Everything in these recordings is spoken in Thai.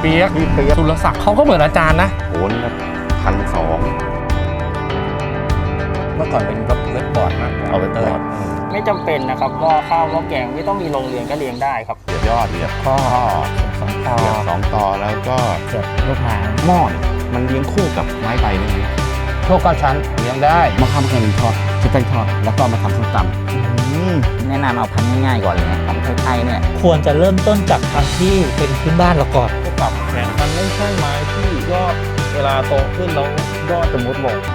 เปียกพี่เปียก สุรศักดิ์เขาก็เหมือนอาจารย์นะ โหนพันสองเมื่อก่อนเป็นรถเวทบอร์ดมากกว่าเอาไว้ตลอดไม่จำเป็นนะครับหม้อข้าวหม้อแกงไม่ต้องมีโรงเรียนก็เลี้ยงได้ครับ เสียบยอดเสียบข้อสองต่อเสียบสองต่อแล้วก็เสียบลูกหางหม้อเนี่ยมันเลี้ยงคู่กับไม้ใบนี่ไหมพวกเก้าชั้นเลี้ยงได้มะขามแกงทอดจะแกงทอดแล้วก็มาทำส้มต แนะนำเอาพันธุ์ง่ายๆก่อนเลยนะของไทยๆเนี่ยควรจะเริ่มต้นจากพันธุ์ที่เป็นพื้นบ้านเราก่อนปรับแขนมันไม่ใช่ไม้ที่ยอดเวลาโตขึ้นแล้วยอดจะมุดลงำ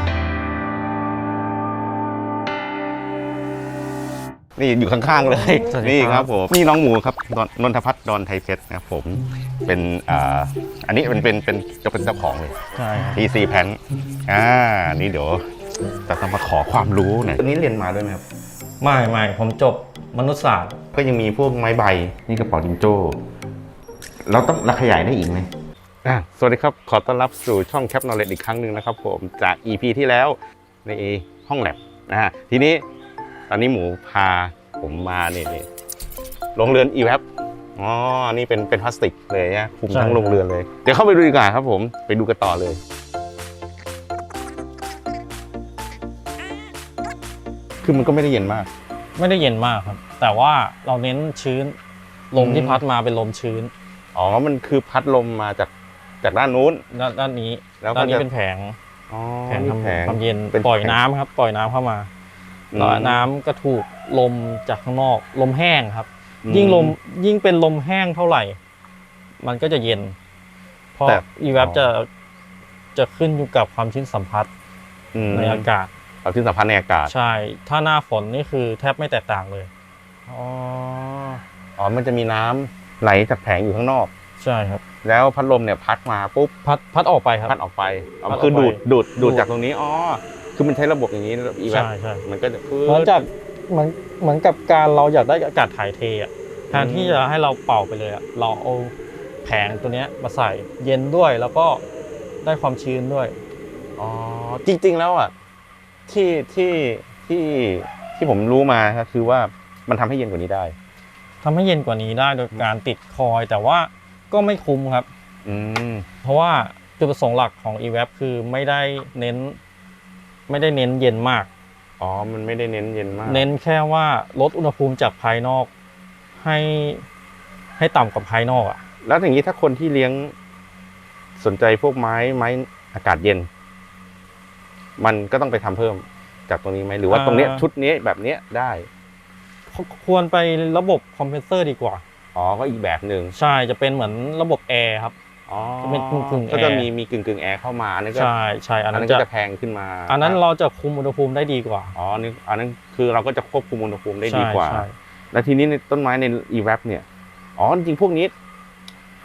นี่อยู่ข้างๆเลยสวัสดีนี่ครับครับผม นี่น้องหมูครับดอนนนทพัฒน์ดอนไทยเพชรนะครับผม เป็นอ่าอันนี้เป็นเป็นเป็นจะเป็นเจ้าของเลยใช่ครับ TC แพนอ่า นี่เดี๋ยวจะต้องมาขอความรู้หน่อยตัวนี้เรียนมาด้วยไหมครับ ไม่ไม่ผมจบมนุษยศาสตร์ ก็ยังมีพวกไม้ใบนี่กระเป๋าจิงโจ้เราต้องเราขยายได้อีกไหมอะสวัสดีครับ ขอต้อนรับสู่ช่องแคปนอเลดอีกครั้งหนึ่งนะครับผมจาก EP ที่แล้วในห้องแลบนะฮะทีนี้ตอนนี้หมูพาผมมาเนี่ยนี่โรงเรือน e w a p อ๋อ นี่เป็นเป็นพลาสติกเลยนะคุมทั้งโรงเรือนเลย เดี๋ยวเข้าไปดูดีกว่าครับผม ไปดูกันต่อเลย คือมันก็ไม่ได้เย็นมาก ไม่ได้เย็นมากครับ แต่ว่าเราเน้นชื้นลมอืมที่พัดมาเป็นลมชื้น อ๋อ มันคือพัดลมมาจากจากด้านนู้น ด้านด้านนี้แล้วก็ด้านนี้จะเป็นแผงอ๋อแผงมีทำแผงความเย็นเป็นปล่อยแผงน้ำครับ ปล่อยน้ำเข้ามาอืมแล้วน้ำก็ถูกลมจากข้างนอก ลมแห้งครับอืมยิ่งลมยิ่งเป็นลมแห้งเท่าไหร่ มันก็จะเย็น เพราะแต่อีแวบจะจะขึ้นอยู่กับความชื้นสัมผัสอืมในอากาศ เอาที่สัมพันธ์ในอากาศ ใช่ ถ้าหน้าฝนนี่คือแทบไม่แตกต่างเลย อ๋อ อ๋อ มันจะมีน้ำไหลจากแผงอยู่ข้างนอก ใช่ครับ แล้วพัดลมเนี่ยพัดมาปุ๊บ พัดพัดออกไปครับ พัดออกไปอ๋อพัดออกไปคือดูดดูดดูดดูดจากตรงนี้ อ๋อ คือมันใช้ระบบอย่างนี้อีแวใช่ใช่มันก็จะฟื้เหมือนจากเหมือนเหมือนกับการเราอยากได้อากาศถ่ายเทอะแทนที่จะให้เราเป่าไปเลยอะ เราเอาแผงตัวเนี้ยมาใส่เย็นด้วยแล้วก็ได้ความชื้นด้วย อ๋อ จริง ๆ แล้วอะ ที่ที่ที่ที่ผมรู้มาครับคือว่ามันทำให้เย็นกว่านี้ได้ ทำให้เย็นกว่านี้ได้โดยการติดคอยแต่ว่าก็ไม่คุ้มครับ อืม เพราะว่าจุดประสงค์หลักของ e w a p คือไม่ได้เน้น ไม่ได้เน้นเย็นมาก อ๋อ มันไม่ได้เน้นเย็นมาก เน้นแค่ว่าลดอุณหภูมิจากภายนอก ให้ให้ต่ำกว่าภายนอกอะแล้วอย่างนี้ถ้าคนที่เลี้ยงสนใจพวกไม้ไม้อากาศเย็น มันก็ต้องไปทำเพิ่มจากตรงนี้ไหมหรือว่าตรงเนี้ยอ่าชุดนี้แบบเนี้ยได้ ควรไประบบคอมเพรสเซอร์ดีกว่าอ๋อก็อีกแบบหนึ่งใช่จะเป็นเหมือนระบบแอร์ครับอ๋อจะเป็นกึ่งๆก็จะแอร์มีมีกึ่งกึ่งแอร์เข้ามาอันนั้นก็ใช่ใช่อัอันนนั้นั้นนก็จะจะแพงขึ้นมา อันนั้นเราจะคุมอุณหภูมิได้ดีกว่าอ๋อนี่อันนั้นคือเราก็จะควบคุมอุณหภูมิได้ดีใช่กว่าใช่แล้วทีนี้ในต้นไม้ใน e w a p เนี่ยอ๋อจริงๆพวกนี้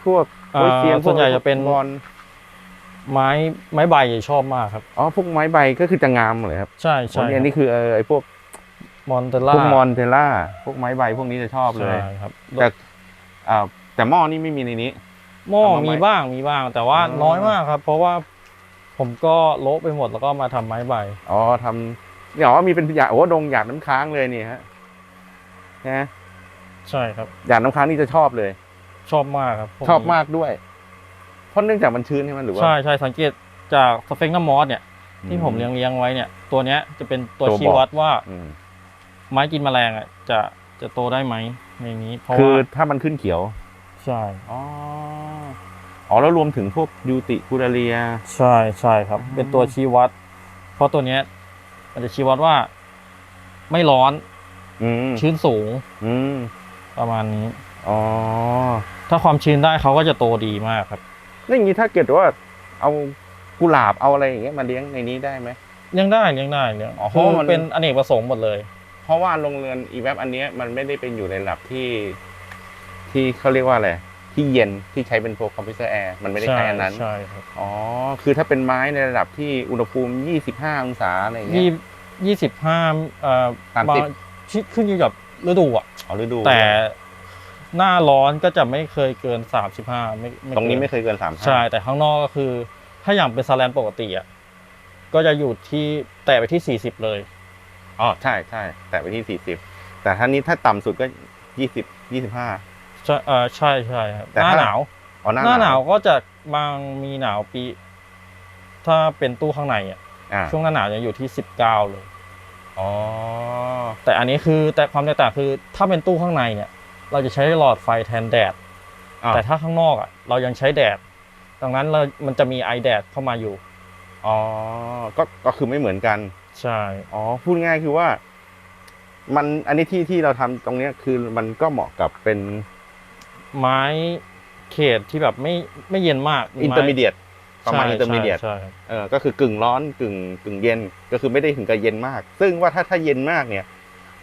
พวกอ่าโอยเซียนส่วนใหญ่จะเป็นบอล ไม้ไม้ใบชอบมากครับ อ๋อ พวกไม้ใบก็คือจะงามเลยครับ ใช่อ๋อใช่นี่อันนี้คือเออไอ้พวกมอนเตพล่าวกมอนเทล่า พวกไม้ใบพวกนี้จะชอบเลยใช่ครับ แต่อ่าแต่หม้อนี่ไม่มีในนี้ หม้อเอามาไหมมีบ้างมีบ้าง แต่ว่าอ๋อน้อยมากครับ เพราะว่าผมก็โละไปหมดแล้วก็มาทำไม้ใบ อ๋อทำเนี่ยอ๋อมีเป็นหยาดโอ้ดงหยาดน้ำค้างเลยนี่ฮะนะใช่ครับหยาดน้ำค้างนี่จะชอบเลย ชอบมากครับพวชอบนี้มากด้วยเพ ราะเนื่องจากมันชื้นใช่ไหมหรือว่า ใช่ใช่สังเกตจากสเฟกน้ำมอสเนี่ยอืที่ผมเลี้ยงเลี้ยงไว้เนี่ย ตัวเนี้ยจะเป็นตัวตัวบอก ชี้วัดว่าอืมไม้กินแมลงอะจะจะโตได้ไหมในนี้ เพราะคือว่าถ้ามันขึ้นเขียว ใช่อ๋อ อ๋อแล้วรวมถึงพวกยูติคูดาเรีย ใช่ใช่ครับอ๋อเป็นตัวชี้วัด เพราะตัวเนี้ยมันจะชี้วัดว่า ไม่ร้อนอืมชื้นสูงอืมประมาณนี้ อ๋อ ถ้าความชื้นได้เขาก็จะโตดีมากครับ แล้วอย่างนี้ถ้าเกิดว่าเอากุหลาบเอาอะไรอย่างเงี้ยมาเลี้ยงในนี้ได้ไหมเลี้ยงได้เลี้ยงได้เลี้ยงอ๋อเพคืราะอว่ามัน เป็นอเนกประสงค์หมดเลย เพราะว่าโรงเรือนอีแวบอันเนี้ยมันไม่ได้เป็นอยู่ในระดับที่ ที่เขาเรียกว่าอะไรที่เย็นที่ใช้เป็นพวกคอมพิวเตอร์แอร์มันไม่ได้ใช้อันนั้น ใช่ครับอ๋อ คือถ้าเป็นไม้ในระดับที่อุณหภูมิ 25 องศาอะไรอย่างเงี้ยี่ย ยี่สิบห้าเอ่อสามสิบงชิดขึ้นอยู่กับฤดูอะอ๋อฤดูแต่ หน้าร้อนก็จะไม่เคยเกินสามสิบห้าไม่ตรงนี้เกิไม่เคยเกิน3ใช่ แต่ข้างนอกก็คือ ถ้าอย่างเป็นซาแลนปกติอะก็จะอยู่ที่แตะไปที่สี่สิบเลยอ๋อใช่ใช่แต่ไปที่ 40 แต่ถ้านี้ถ้าต่ำสุดก็ 20 25ใช่เออใช่ใช่ครับแต่หน้าถ้าหนาวอ๋อหน้าหน้าหนาวก็จะบางมีหนาวปี ถ้าเป็นตู้ข้างในอะอ่าช่วงหน้าหนาวจะอยู่ที่สิบเก้าเลยอ๋อแต่อันนี้คือแต่ความแตกต่างคือถ้าเป็นตู้ข้างในเนี่ย เราจะใช้หลอดไฟแทนแดด อ่า แต่ถ้าข้างนอกอะเรายังใช้แดด ดังนั้นเรามันจะมีไอแดดเข้ามาอยู่ อ๋อ ก็ ก็คือไม่เหมือนกัน ใช่ อ๋อ พูดง่ายคือว่า มัน อันนี้ที่ที่เราทำตรงเนี้ยคือมันก็เหมาะกับเป็นไม้เขตที่แบบไม่ไม่เย็นมากอินเตอร์มีเดียตประมาณใช่อินเตอร์มีเดียตใช่ใช่เออก็คือกึ่งร้อนกึ่งกึ่งเย็นก็คือไม่ได้ถึงกับเย็นมาก ซึ่งว่าถ้าถ้าเย็นมากเนี่ย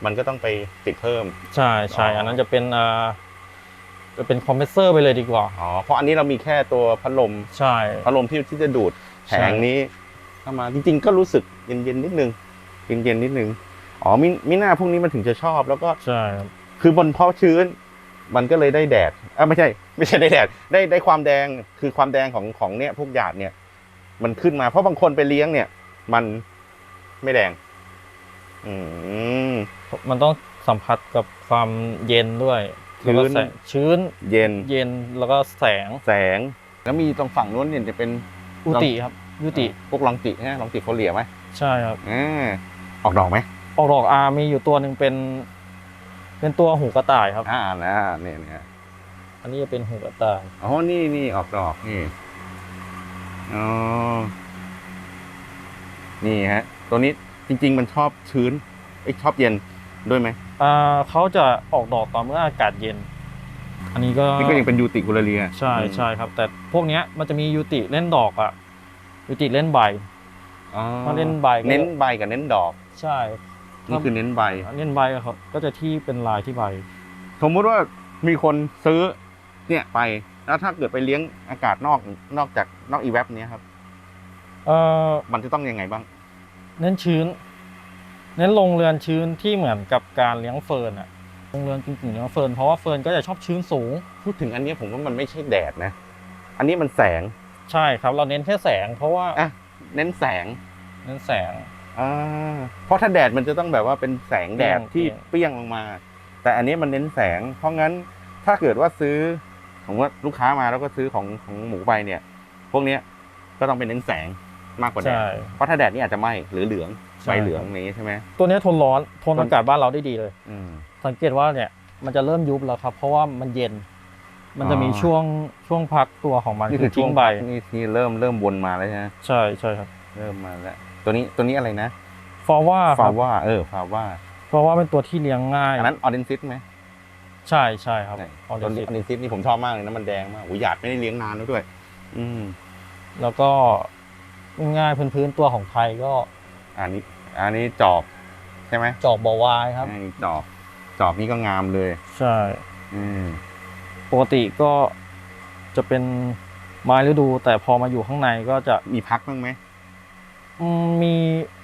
มันก็ต้องไปติดเพิ่ม ใช่ใช่อ๋ออัอันนั้นจะเป็นอ่าจะเป็นคอมเพรสเซอร์ไปเลยดีกว่า อ๋อ เพราะอันนี้เรามีแค่ตัวพัดลม ใช่ พัดลมที่ที่จะดูดแผงนี้เข้ามา จริง ๆ ก็รู้สึกเย็นเย็นๆนิดนึงเย็นเย็นๆนิดนึง อ๋อมิมิน่าพวกนี้มันถึงจะชอบแล้วก็ ใช่ครับคือบนเพาะชื้น มันก็เลยได้แดดอะไม่ใช่ ไม่ใช่ได้แดด ได้ได้ความแดง คือความแดงของของเนี่ยพวกหยาดเนี่ย มันขึ้นมา เพราะบางคนไปเลี้ยงเนี่ย มันไม่แดงอื มมันต้องสัมผัสกับความเย็นด้วยชื้แล้วนก็แสงชื้นเย็นเย็นแล้วก็แสงแสง แล้วมีตรงฝั่งนู้นเนี่ยจะเป็นอุติครับอุติพวกลองติฮะลองติโฟเลียไหมใช่ครับอ่าออกดอกไหมออกดอกอามีอยู่ตัวหนึ่งเป็น เป็นตัวหูกระต่ายครับ อ่านะเนี่ยเนี่ยอันนี้จะเป็นหูกระต่ายอ๋อนี่นี่ออกดอกนี่อ๋อนี่ฮะ ตัวนี้ จริง ๆ มันชอบชื้นไอยชอบเย็นด้วยไหมอ่าเขาจะออกดอกตอนเมื่ออากาศเย็น อันนี้ก็นี่ก็ยังเป็นยูติคุลเรียใช่ใช่ครับ แต่พวกเนี้ยมันจะมียูติเล่นดอกอะยูติเล่นใบอ๋อถ้าเล่นใบก็เน้นใบกับเน้นดอก ใช่นี่คือเน้นใบเล่นใบอะครับก็จะที่เป็นลายที่ใบ สมมุติว่ามีคนซื้อเนี่ยไปแล้วถ้าเกิดไปเลี้ยงอากาศนอกนอกจากนอกอีเวฟเนี้ยครับเอ่อมันจะต้องยังไงบ้าง เน้นชื้น เน้นลงเรือนชื้นที่เหมือนกับการเลี้ยงเฟิร์นอะลงเรือนจริงๆเลี้ยงเฟิร์นเพราะว่าเฟิร์นก็จะชอบชื้นสูง พูดถึงอันเนี้ยผมว่ามันไม่ใช่แดดนะ อันนี้มันแสงใช่ครับ เราเน้นแค่แสง เพราะว่าอะเน้นแสงเน้นแสงอ่าเพราะถ้าแดดมันจะต้องแบบว่าเป็นแสงแดดเปรี้ที่ยงเปรี้ยงลงมา แต่อันนี้มันเน้นแสง เพราะงั้นถ้าเกิดว่าซื้อผมว่าลูกค้ามาแล้วก็ซื้อของของหมูไปเนี่ย พวกเนี้ยก็ต้องเป็นเน้นแสง มากกว่าแดด ใช่ เพราะถ้าแดดนี่อาจจะไหม้หรือเหลืองใช่ใบเหลืองอย่างนี้ใช่ไหม ตัวเนี้ยทนร้อนทน อากาศบ้านเราได้ดีเลย อืม สังเกตว่าเนี่ยมันจะเริ่มยุบแล้วครับ เพราะว่ามันเย็น มันจะมีอ๋อ ช่วงช่วงพักตัวของมันนี่คือช่ทิ้วงงใบนี่นี่เริ่มเริ่มวนมาแล้วใช่ไหมใช่ใช่ครับเริ่มมาแล้ว ตัวนี้ตัวนี้อะไรนะฟอว่าคฟารับว่าเออฟาว่าฟอว่าเป็นตัวที่เลี้ยงง่าย อันนั้นออเรนซิสไหมใช่ใช่ครับไหนออตัวเรนนี้จิออเรนซิสนี่ผมชอบมากเลยนะมันแดงมากโอ้ยหยาดไม่ได้เลี้ยงนานแล้วด้วย อืม แล้วก็ ง่ายๆพื้นๆตัวของไทยก็อันนี้ อันนี้จอบใช่ไหมจอกบอวายครับ อันนี้จอบ จอบนี่ก็งามเลย ใช่ อืมปกติก็จะเป็นไม้ฤดู แต่พอมาอยู่ข้างในก็จะมีพักบ้างไหมอืมมี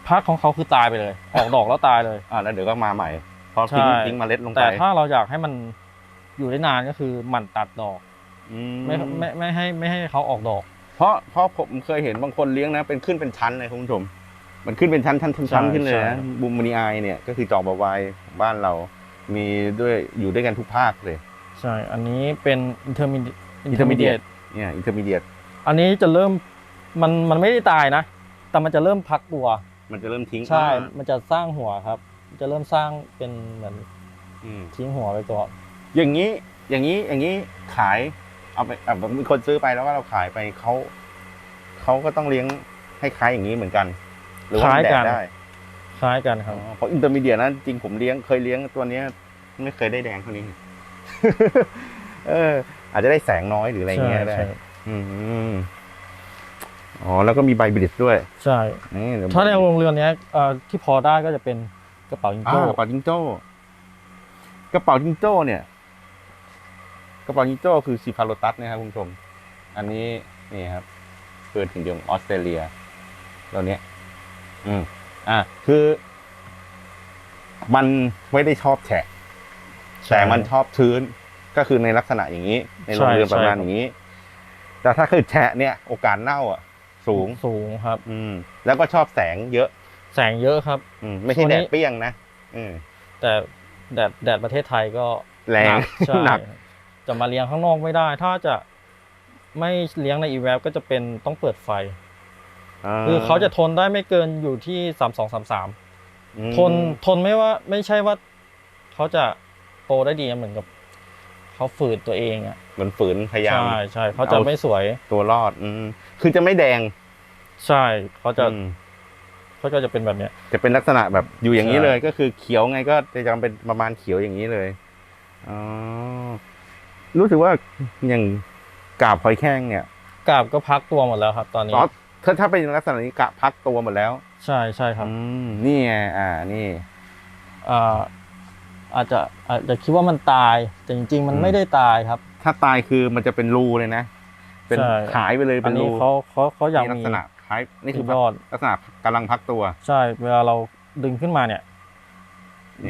พักของเขาคือตายไปเลย ออกดอกแล้วตายเลย อ่าแล้วเดี๋ยวก็มาใหม่พอทิ้งใช่ ทิ้งเมล็ดลงไปแต่ถ้าเราอยากให้มันอยู่ได้นานก็คือหมั่นตัดดอก อืมไม่ไม่ไม่ให้ไม่ให้เขาออกดอก เพราะเพราะผมเคยเห็นบางคนเลี้ยงนะ เป็นขึ้นเป็นชั้นเลยคุณผู้ชม มันขึ้นเป็นชั้นชั้นชั้นชั้นใช่ขึ้นเลยใช่นะบูมมนีไอเนี่ยก็คือจอกบาวายของบ้านเรามีด้วยอยู่ด้วยกันทุกภาคเลย ใช่ อันนี้เป็น intermediate intermediate เนี่ยอินเตอร์มีเดียตอันนี้จะเริ่มมันมันไม่ได้ตายนะ แต่มันจะเริ่มพักตัว มันจะเริ่มทิ้งใช่อ่ามันจะสร้างหัวครับ จะเริ่มสร้างเป็นเหมือนอืมทิ้งหัวไปก่อนอย่างนี้อย่างนี้อย่างนี้ขาย เอาไปอะมีคนซื้อไปแล้วก็เราขายไปเขาเขาก็ต้องเลี้ยงให้คล้ายอย่างนี้เหมือนกัน หรือว่ามันแดดได้คล้ายกันคอ๋รับอเพราะอินเตอร์มีเดียนะจริงผมเลี้ยงเคยเลี้ยงตัวเนี้ย ไม่เคยได้แดงเท่านี้เออ อาจจะได้แสงน้อยหรืออะไรเงี้ยได้ใช่อืมอ๋อแล้วก็มีใบบริดด้วย ใช่นี่เดี๋ยวถ้าในโรงเรือนเนี้ยเอ่อที่พอได้ก็จะเป็นกระเป๋ายิงอ่าโก้กระเป๋าจิงโจ้กระเป๋าจิงโจ้เนี่ย กระเป๋าจิงโจ้คือซิฟาโรตัสนะครับคุณผู้ชม อันนี้นี่ครับเกิดถึงเดียวออสเตรเลียตัวเนี้ย อืม อะคือ มันไม่ได้ชอบแฉะแต่มันชอบชื้นก็คือในลักษณะอย่างนี้ ในโรงเรือนประมาณอย่างนี้ แต่ถ้าคือแฉะเนี่ย โอกาสเน่าอะ สูงสูงครับ อืม แล้วก็ชอบแสงเยอะ แสงเยอะครับ อืมไม่ใช่ตัวแดนี้ดเปรี้ยงนะอืมแต่แดดแดดประเทศไทยก็แรงหนักใช่หนัก จะมาเลี้ยงข้างนอกไม่ได้ ถ้าจะไม่เลี้ยงในอีแวบก็จะเป็นต้องเปิดไฟ คือเขาจะทนได้ไม่เกินอยู่ที่สามสองสามสามอืมทนทนไม่ว่า ไม่ใช่ว่า เขาจะโตได้ดีนะเหมือนกับ เขาฝืนตัวเองอะเหมือนฝืนพยายามใช่ใช่เขาจะเอาไม่สวยตัวรอด อืมคือจะไม่แดง ใช่เขาจะอืมเขาก็จะเป็นแบบเนี้ย จะเป็นลักษณะแบบอยู่อย่างนี้ใช่เลย ก็คือเขียวไงก็จะยังเป็นประมาณเขียวอย่างนี้เลยอ๋อ รู้สึกว่าอย่างกาบหอยแข้งเนี่ยกาบก็พักตัวหมดแล้วครับ ตอนนี้อ๋อถ้าถ้าเป็นลักษณะนี้กะพักตัวหมดแล้ว ใช่ใช่ครับอืมนี่ไงอ่านี่อ่าอาจจะอาจจะคิดว่ามันตาย แต่จริง ๆ มันอืมไม่ได้ตายครับ ถ้าตายคือมันจะเป็นรูเลยนะ เป็นใช่ หายไปเลยอัเป็นนนี้รูเขาเขาเขาอยากนี่ลักมีษณะคล้ายนี่คือเป็นยอด ลักษณะกำลังพักตัว ใช่เวลาเราดึงขึ้นมาเนี่ย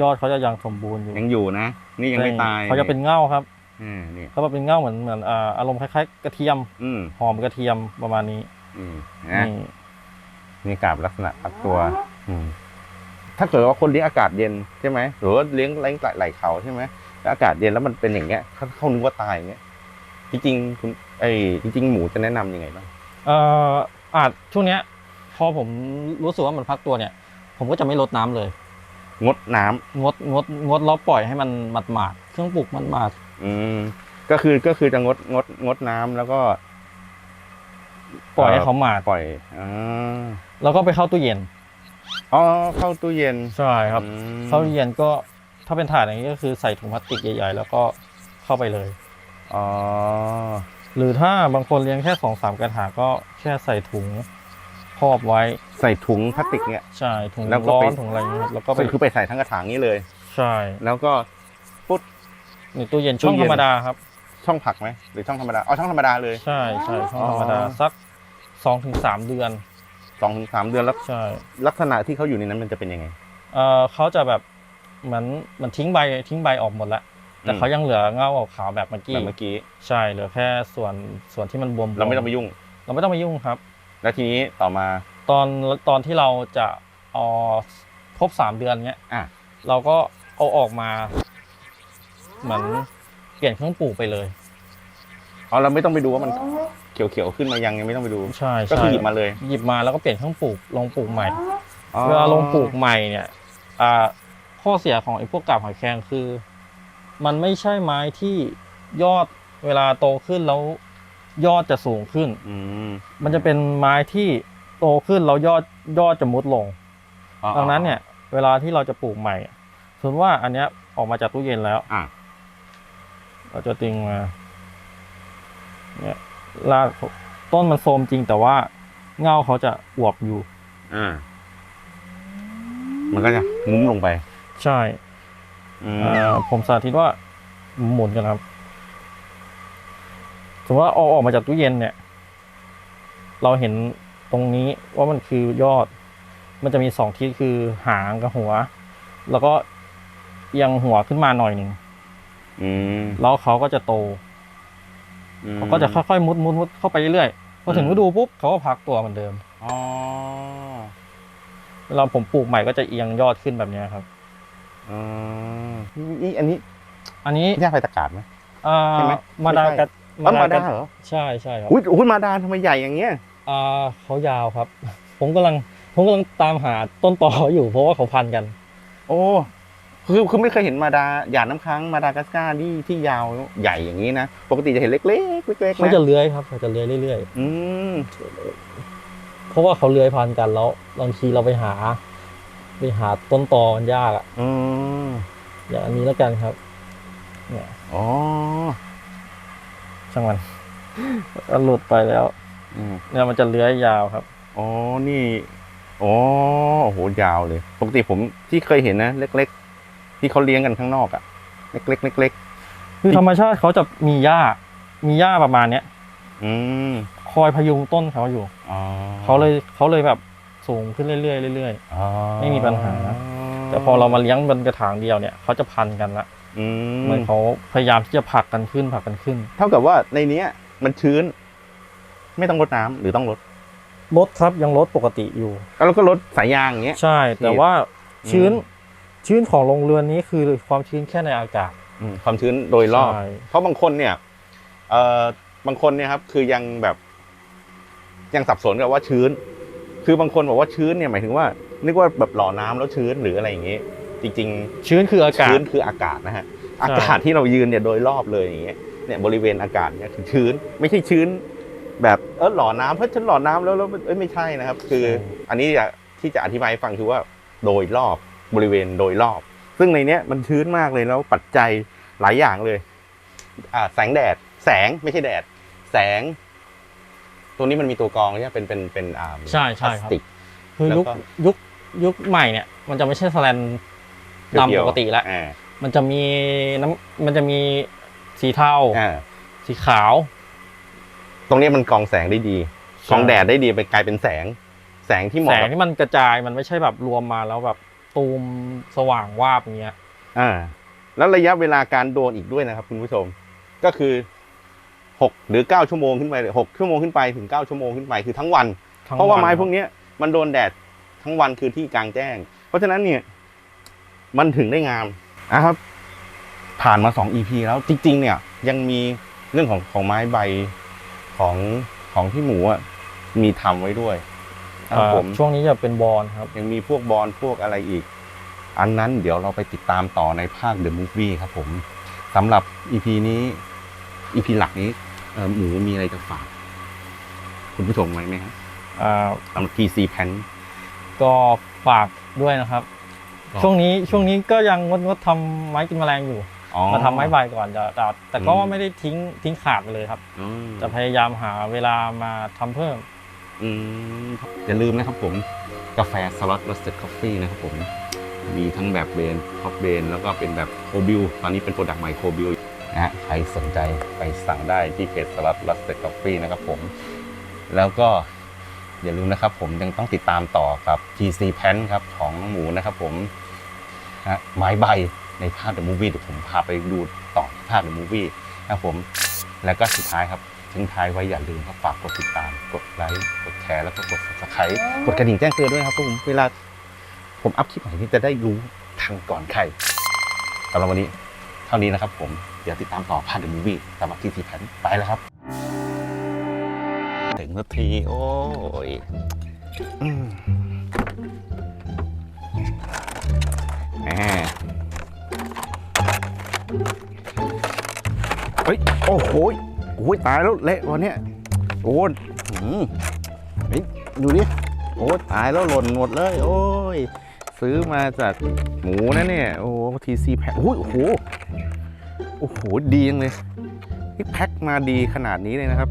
ยอดเขาจะยังสมบูรณ์อยู่ยังอยู่นะ นี่ยังไม่ตายเขาจะเป็นเง่าครับ อ่านี่เขาจะเป็นเง่าเหมือนเหมือนอ่าอารมณ์คล้ายๆ กระเทียมอืมหอมกระเทียมประมาณนี้อืมนะนี่นี่กาบลักษณะพักตัว อืม ถ้าเกิดว่าคนเลี้ยงอากาศเย็นใช่ไหมหรือว่าเลี้ยงเลี้ยงไหลเขาใช่ไหมแล้วอากาศเย็นแล้วมันเป็นอย่างเงี้ยเขาเขานึกว่าตายอย่างเงี้ยจริงๆคุณไอ้จริงๆหมูจะแนะนำยังไงบ้าง เอ่ออาจช่วงเนี้ย พอผมรู้สึกว่ามันพักตัวเนี่ย ผมก็จะไม่ลดน้ำเลย งดน้ำ งดงดงดแล้วปล่อยให้มันหมาดหมาดๆเครื่องปลูกมันหมาด อืมก็คือก็คือจะงดงดงดน้ำแล้วก็ปล่อยให้เขาหมาดปล่อยอ่าแล้วก็ไปเข้าตู้เย็น อ๋อเข้าตู้เย็นใช่ครับ อืมเข้าตู้เย็นก็ถ้าเป็นถาดอย่างนี้ก็คือใส่ถุงพลาสติกใหญ่ๆ แล้วก็เข้าไปเลย อ๋อหรือถ้าบางคนเลี้ยงแค่สองสามกระถางก็แค่ใส่ถุงครอบไว้ใส่ถุงพลาสติกเนี่ย ใช่ถุงแล้วก็ร้อไป นถุงอะไรอย่างเงี้ยแล้วก็ไปก็คือไปใส่ทั้งกระถางนี้เลย ใช่ แล้วก็ปุ๊บในตู้เย็นช่องตู้เย็ธนรรมดาครับ ช่องผักไหมหรือช่องธรรมดาอ๋อช่องธรรมดาเลย ใช่ใช่ช่องอ๋อธรรมดาสักสองถึงสามเดือนสองถึงสามเดือนแล้วใช่ลักษณะที่เขาอยู่ในนั้นมันจะเป็นยังไงเออเขาจะแบบเหมือนมันทิ้งใบทิ้งใบออกหมดแล้วแต่อืมเขายังเหลือเงาขาวๆแบบเมื่อกี้แบบเมื่อกี้ใช่เหลือแค่ส่วนส่วนที่มันบวมๆเราไม่ต้องไปยุ่ง เราไม่ต้องไปยุ่งครับ แล้วทีนี้ต่อมาตอนตอนที่เราจะเอาครบสามเดือนเนี้ยอะเราก็เอาออกมา เหมือนเปลี่ยนเครื่องปลูกไปเลย อ๋อเราไม่ต้องไปดูว่ามันเขียวๆขึ้นมายังยังไม่ต้องไปดู ใช่ก็ใช่คือหยิบมาเลยหยิบมาแล้วก็เปลี่ยนเครื่องปลูกลงปลูกใหม่อ๋อเวลาลงปลูกใหม่เนี่ยอ่าข้อเสียของไอ้พวกกาบหอยแครงคือ มันไม่ใช่ไม้ที่ยอดเวลาโตขึ้นแล้วยอดจะสูงขึ้น อืมมันจะเป็นไม้ที่โตขึ้นแล้วยอดยอดจะมุดลง อ๋อดังนั้นเนี่ย เวลาที่เราจะปลูกใหม่สมมติว่าอันเนี้ยออกมาจากตู้เย็นแล้ว อะ เราจะติงมา เนี่ยรากต้นมันโทรมจริงแต่ว่าเงาเขาจะอวบอยู่ อ่า มันก็จะงุ้มลงไป ใช่อืมอ่าผมสาธิตว่าหมุนกันครับสมมติว่าเอาออกมาจากตู้เย็นเนี่ย เราเห็นตรงนี้ว่ามันคือยอด มันจะมีสองทิศคือหางกับหัว แล้วก็เอียงหัวขึ้นมาหน่อยหนึ่งอืม แล้วเขาก็จะโตเขาก็จะค่อยๆมุดมุดมุดเข้าไปเรื่อยๆพอถึงฤดูปุ๊บเขาก็พักตัวเหมือนเดิมอ๋อเวลาผมปลูกใหม่ก็จะเอียงยอดขึ้นแบบเนี้ยครับอ๋อนี่อันนี้ อันนี้หญ้าไฟตะกาดไหมอ่าใช่ไหมมาดาไม่ใช่กัดอ๋อมาดากัเหรอใช่ใช่ครับอุ้ยอุ้ยมาดาทำไมใหญ่อย่างเงี้ยอ่าเขายาวครับ ผมกำลังผมกำลังตามหาต้นตออยู่เพราะว่าเขาพันกัน โอ้ คือคือไม่เคยเห็นมาดาหยาดน้ำค้างมาดากัสการ์ที่ที่ยาวใหญ่อย่างนี้นะ ปกติจะเห็นเล็กๆเล็กๆเขานะจะเลื้อยครับเขาจะเลื้อยเรื่อยอืมๆ เพราะว่าเขาเลื้อยพันกันแล้วบางทีเราไปหา ไปหาต้นตอมันยากอะอืมอย่างอันนี้แล้วกันครับเนี่ยอ๋อช่างมันหลุดไปแล้ว อืม เนี่ยมันจะเลื้อยยาวครับ อ๋อ นี่ อ๋อ โอ้โห ยาวเลย ปกติผมที่เคยเห็นนะ เล็กๆ ที่เขาเลี้ยงกันข้างนอกอะเล็กๆเล็กคือธรรมชาติเขาจะมีหญ้า มีหญ้าประมาณเนี้ยๆอืมคอยพยุงต้นเขาอยู่ อ๋อเขาเลยเขาเลยแบบสูงขึ้นเรื่อยๆเรื่อย อ๋อไม่มีปัญหา ๆแต่พอเรามาเลี้ยงบนกระถางเดียวเนี่ยเขาจะพันกันละอืมเหมือนเขาพยายามที่จะผลักกันขึ้นผลักกันขึ้นเท่ากับว่าในเนี้ย มันชื้น ไม่ต้องรดน้ำหรือต้องรดลดครับยังลดปกติอยู่ แล้วก็รดสายยางอย่างเงี้ย ใช่ แต่ว่าชื้นอืม ชื้นของโรงเรือนนี้คือความชื้นแค่ในอากาศ อืมความชื้นโดยรอบ ใช่ เพราะบางคนเนี่ยเอ่อบางคนเนี่ยครับ คือยังแบบ ยังสับสนกับว่าชื้น คือบางคนบอกว่าชื้นเนี่ยหมายถึงว่า นึกว่าแบบหล่อน้ำแล้วชื้นหรืออะไรอย่างงี้จริง ๆ ชื้นคืออากาศ ชื้นคืออากาศนะฮะ อากาศที่เรายืนเนี่ยโดยรอบเลยอย่างเงี้ยเนี่ยบริเวณอากาศเนี่ยคือชื้นไม่ใช่ชื้น แบบเออหล่อน้ำเพราะฉันหล่อน้ำแล้วแล้วเอ้ยไม่ใช่นะครับ คือใช่ อันนี้จะที่จะอธิบายให้ฟังคือว่าโดยรอบ บริเวณโดยรอบ ซึ่งในเนี้ยมันชื้นมากเลยแล้วปัจจัยหลายอย่างเลยอ่าแสงแดด แสงไม่ใช่แดด แสง ตัวนี้มันมีตัวกรองเนี่ยเป็นเป็นเป็นอ่าใช่พใช่ลาสครับติกคือแล้วยุคก็ยุคยุคใหม่เนี่ย มันจะไม่ใช่แสแลนดำปกติแล้วอ่ามันจะมีน้ำมันจะมีสีเทาอ่าสีขาว ตรงเนี้ยมันกรองแสงได้ดีใช่กรองแดดได้ดีไปกลายเป็นแสง แสงที่เหแสมาะงกับที่มันกระจายมันไม่ใช่แบบรวมมาแล้วแบบ ตูมสว่างวาบอย่างเงี้ยอ่า แล้วระยะเวลาการโดนอีกด้วยนะครับ คุณผู้ชม ก็คือหกหรือเก้าชั่วโมงขึ้นไปหกชั่วโมงขึ้นไปถึงเก้าชั่วโมงขึ้นไปคือทั้งวันทั้งเพราะว่าไม้นพวกเนี้ยมันโดนแดดทั้งวันคือที่กลางแจ้ง เพราะฉะนั้นเนี่ย มันถึงได้งามนะครับ ผ่านมาสอง EP แล้วจริง ๆ เนี่ย ยังมีเรื่องของของไม้ใบของของที่หมูอะมีทำไว้ด้วย ครับเอ่อผมช่วงนี้จะเป็นบอลครับ ยังมีพวกบอลพวกอะไรอีก อันนั้นเดี๋ยวเราไปติดตามต่อในภาค The Movie ครับผมสำหรับ EP นี้ EP หลักนี้เอ่อหมูมีอะไรจะฝาก คุณผู้ชมไหมไหมครับอ่าสำหรับ TC Pen ก็ฝากด้วยนะครับครับ ช่วงนี้ช่วงนี้ก็ยังงดงดทำไม้กินแมลงอยู่อ๋อมาทำไม้ใบก่อนแต่แต่แต่ก็อืมไม่ได้ทิ้งทิ้งขาดไปเลยครับอืมจะพยายามหาเวลามาทำเพิ่ม อืมอย่าลืมนะครับผมกาแฟสล็อตโรสเต็ดคอฟฟี่นะครับผมมีทั้งแบบเบนท็อปเบนแล้วก็เป็นแบบโคบิลตอนนี้เป็นโปรดักต์ใหม่โคบิลนะฮะใครสนใจไปสั่งได้ที่เพจสล็อตรสเต็ดคอฟฟี่นะครับผม แล้วก็อย่าลืมนะครับผมยังต้องติดตามต่อกับ GC Pen ครับของหมูนะครับผมนะไม้ใบในภาค The Movie เดี๋ยวผมพาไปดูต่อที่ภาค The Movie นะครับผม แล้วก็สุดท้ายครับ ทิ้งท้ายไว้อย่าลืมครับฝากกดติดตาม กดไลค์ กดแชร์ แล้วก็กด subscribe กดกระดิ่งแจ้งเตือนด้วยครับผมเวลาผมอัพคลิปใหม่นี่จะได้รู้ทันก่อนใครสำหรับวันนี้ เท่านี้นะครับผม เดี๋ยวติดตามต่อภาค The Movie สำหรับที่ทีแพนไปแล้วครับ ถึงสักที โอ้ยอืมแหมเฮ้ย โอ้โหยโอ้ยตายแล้วเละวันนี้โอ้ยดูดิโอ้ตายแล้วหล่นหมดเลย โอ้ย ซื้อมาจากหมูนะเนี่ย โอ้ทีซีแพ็คโอ้ยโอ้โหโอ้โหดีจังเลยนี่แพ็คมาดีขนาดนี้เลยนะครับ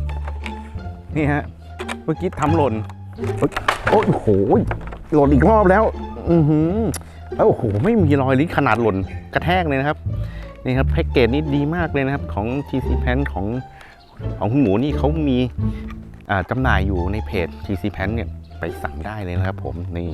นี่ฮะเมื่อกี้ทำหล่นโอ้ยโอ้โหหล่นอีกรอบแล้ว อือหือแล้วโอ้โหไม่มีรอยลิ้นขนาดหล่นกระแทกเลยนะครับนี่ครับแพ็กเกจนี้ดีมากเลยนะครับของ TC Pen ของ ของคุณหมูนี่เขามีจำหน่ายอยู่ในเพจ TC Pan เนี่ยไปสั่งได้เลยนะครับผมนี่